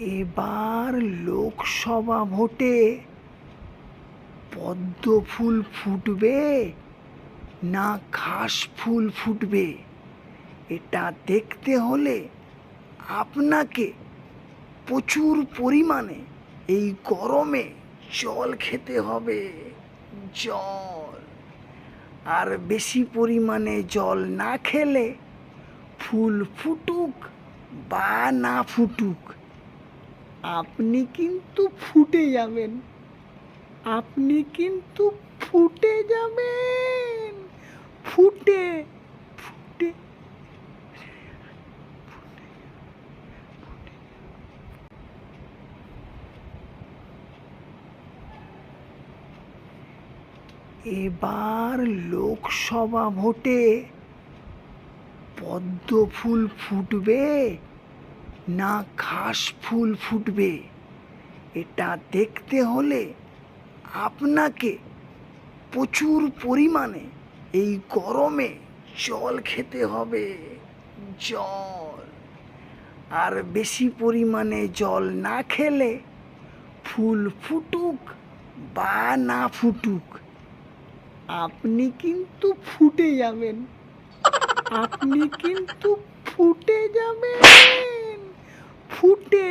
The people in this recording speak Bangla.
এবার লোকসভা ভোটে পদ্ম ফুল ফুটবে না ঘাস ফুল ফুটবে? এটা দেখতে হলে আপনাকে প্রচুর পরিমাণে এই গরমে জল খেতে হবে, জল। আর বেশি পরিমাণে জল না খেলে ফুল ফুটুক বা না ফুটুক আপনি কিন্তু ফুটে যাবেন। আপনি কিন্তু ফুটে যাবেন। ফুটে ফুটে এবার লোকসভা ভোটে পদ্ম ফুল ফুটবে। না ঘাস ফুল ফুটবে। এটা দেখতে হলে আপনাকে প্রচুর পরিমাণে এই গরমে জল খেতে হবে, জল। আর বেশি পরিমাণে জল না খেলে ফুল ফুটুক বা না ফুটুক, আপনি কিন্তু ফুটে যাবেন। আপনি কিন্তু ফুটে ফুটে।